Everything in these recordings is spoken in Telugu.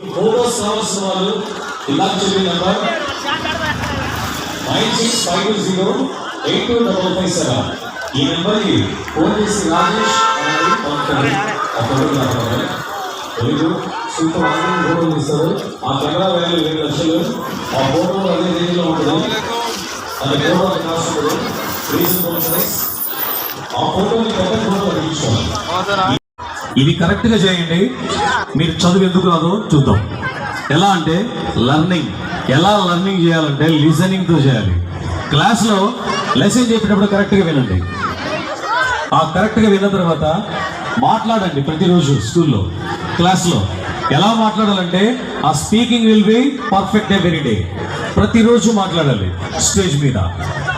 మూడో సంవత్సరాలు ఇలా చెప్పిన number. Nine six five two zero eight two double five seven ఈ నెంబర్కి ఫోన్ చేసి రాజేష్ అనేది పంపండి ఆ తెలుగు సూపర్ ఆన్లైన్ ఫోటో ఇస్తారు ఆ కెమెరా వాల్యూ ఏడు లక్షలు. ఆ ఫోటో అదే రేంజ్లో ఉంటుంది? అది ఫోటో కాస్ట్ ఉంటుంది రీజనబుల్ ప్రైస్ ఆ ఫోటోని పెద్ద ఫోటో తీసుకోవాలి ఇది కరెక్ట్గా చేయండి. మీరు చదువు ఎందుకు రాదో చూద్దాం. ఎలా అంటే లర్నింగ్ ఎలా లర్నింగ్ చేయాలంటే లిజనింగ్తో చేయాలి. క్లాస్లో లెసన్ చెప్పేటప్పుడు కరెక్ట్గా వినండి. ఆ కరెక్ట్గా విన్న తర్వాత మాట్లాడండి ప్రతిరోజు స్కూల్లో క్లాస్లో ఎలా మాట్లాడాలంటే ఆ speaking will be perfect every day ప్రతిరోజు మాట్లాడాలి స్టేజ్ మీద.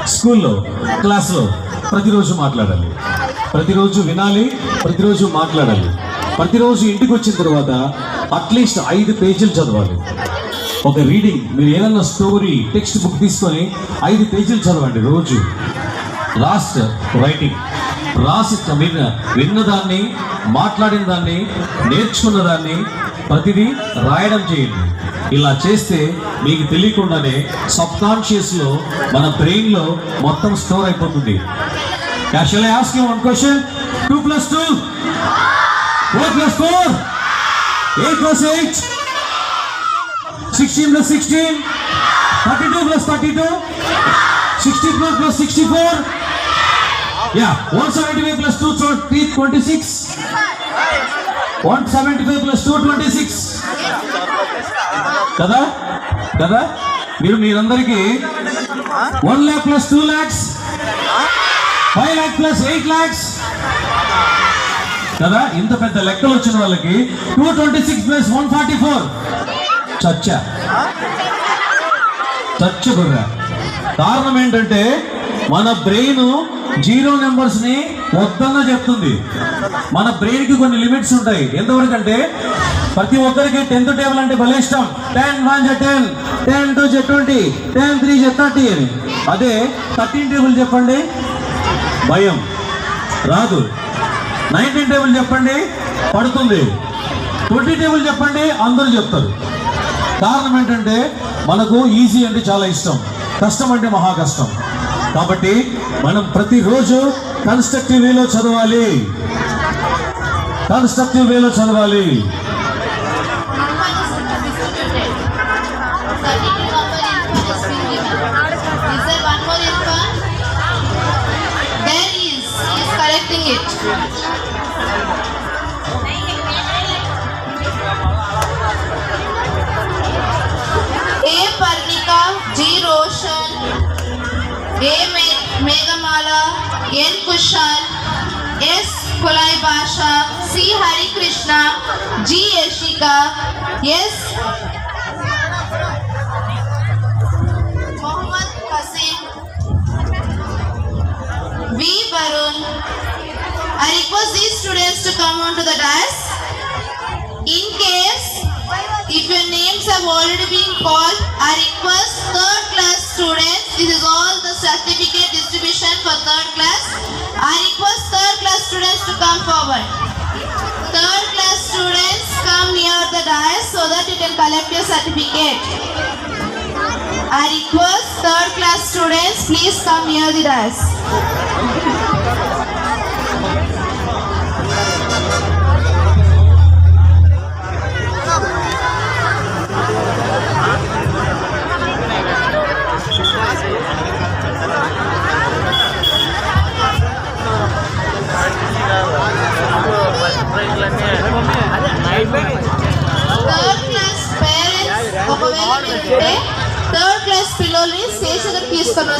స్కూల్లో క్లాస్లో ప్రతిరోజు మాట్లాడాలి. ప్రతిరోజు వినాలి ప్రతిరోజు మాట్లాడాలి. ప్రతిరోజు ఇంటికి వచ్చిన తర్వాత అట్లీస్ట్ ఐదు పేజీలు చదవాలి. ఒక రీడింగ్ మీరు ఏదన్నా స్టోరీ టెక్స్ట్ బుక్ తీసుకొని ఐదు పేజీలు చదవండి రోజు. లాస్ట్ రైటింగ్ రాసి విన్న విన్నదాన్ని మాట్లాడిన దాన్ని నేర్చుకున్న దాన్ని ప్రతిదీ రాయడం చేయండి. ఇలా చేస్తే మీకు తెలియకుండానే సబ్కాన్షియస్లో మన బ్రెయిన్లో మొత్తం స్టోర్ అయిపోతుంది. Now shall I ask one question two plus two four plus four eight plus eight sixteen plus sixteen thirty two plus thirty two sixty four plus sixty four yeah one seventy five plus two twenty six one seventy five plus two twenty six కదా కదా మీరు మీరందరికీ one lakh plus two lakhs five lakh plus eight lakhs కదా ఇంత పెద్ద లెక్కలు వచ్చిన వాళ్ళకి two twenty six plus one forty four. చచ్చ. చచ్చ గుర్ర. కారణం ఏంటంటే మన బ్రెయిన్ జీరో నెంబర్స్ని వద్దన్న చెప్తుంది. మన బ్రెయిన్కి కొన్ని లిమిట్స్ ఉంటాయి. ఎంతవరకు అంటే ప్రతి ఒక్కరికి టెన్త్ టేబుల్ అంటే భలే ఇష్టం. టెన్ వన్ జె టెన్ టెన్ టూ జె ట్వంటీ టెన్ త్రీ జె థర్టీ అని. అదే థర్టీన్ టేబుల్ చెప్పండి. భయం. రాదు. నైన్టీన్ టేబుల్ చెప్పండి పడుతుంది. ట్వంటీ టేబుల్ చెప్పండి అందరూ చెప్తారు. కారణం ఏంటంటే మనకు ఈజీ అంటే చాలా ఇష్టం. కష్టం అంటే మహా కష్టం. కాబట్టి మనం ప్రతిరోజు కన్స్ట్రక్టివ్ వేలో చదవాలి. కన్స్ట్రక్టివ్ వేలో చదవాలి. A Meghamala N Kushal S Kulai C. Hari Krishna, G. Yashika S Mohammed Kasim, V. Varun I request these students to come onto the dais. In case if your names have already been called, I request certificate distribution for third class. I request third class students to come forward. Third class students come near the dais so that you can collect your certificate. I request third class students please come near the dais.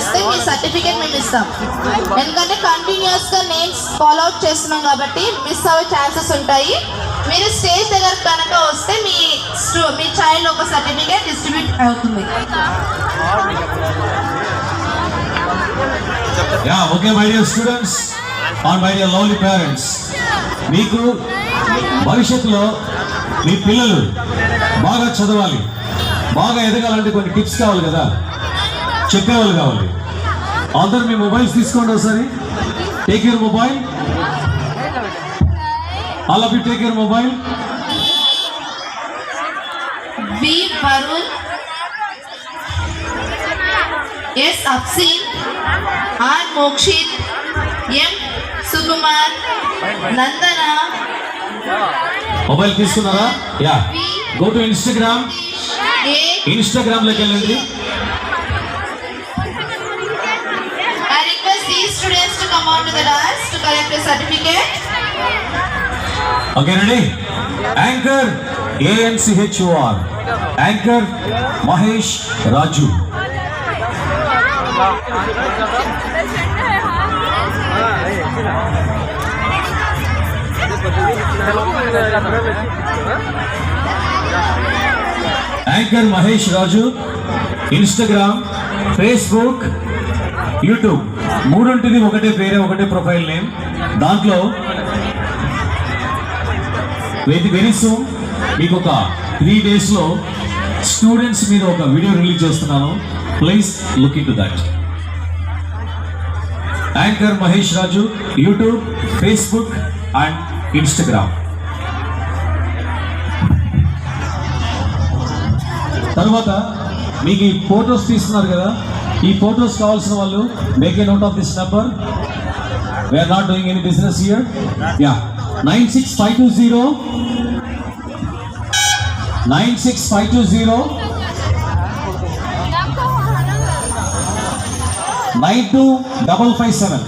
వస్తే మీ సర్టిఫికేట్ మేము ఇస్తాం. ఎందుకంటే కంటిన్యూస్గా నేమ్స్ ఫాలో అవుట్ చేస్తున్నాం కాబట్టి మిస్ అవే ఛాన్సెస్ ఉంటాయి. మీరు స్టేజ్ దగ్గర కనుక వస్తే మీ స్టూ- మీ చైల్డ్ ఒక సర్టిఫికేట్ డిస్ట్రిబ్యూట్ అవుతుంది. Yeah okay my dear students or my dear lovely parents మీకు భవిష్యత్తులో మీ పిల్లలు బాగా చదవాలి బాగా ఎదగాలంటే కొన్ని టిప్స్ కావాలి కదా. చెప్పేవాళ్ళు కావాలి అందరు మీ మొబైల్స్ తీసుకోండి ఒకసారి take your mobile all of you take your mobile. Varun, S. Aksin, R. Mokshit, M. Sukumar, Nandana, mobile తీసుకున్నారా యా. Go to Instagram. ఇన్స్టాగ్రామ్లోకి వెళ్ళండి come on to the dais to collect a certificate. Okay ready anchor A N C H O R anchor Mahesh Raju anchor Mahesh Raju Instagram Facebook YouTube మూడుంటిది ఒకటే పేరే ఒకటే ప్రొఫైల్ నేమ్. దాంట్లో వెరీ వెరీ సూన్ మీకు ఒక త్రీ డేస్లో స్టూడెంట్స్ మీద ఒక వీడియో రిలీజ్ చేస్తున్నాను. Please look into that anchor Mahesh Raju YouTube Facebook and Instagram తర్వాత మీకు ఈ ఫొటోస్ తీస్తున్నారు కదా? ఈ ఫొటోస్ కావాల్సిన వాళ్ళు make a note of this number we're not doing any business here yeah nine six five two zero nine six five two zero nine two double five seven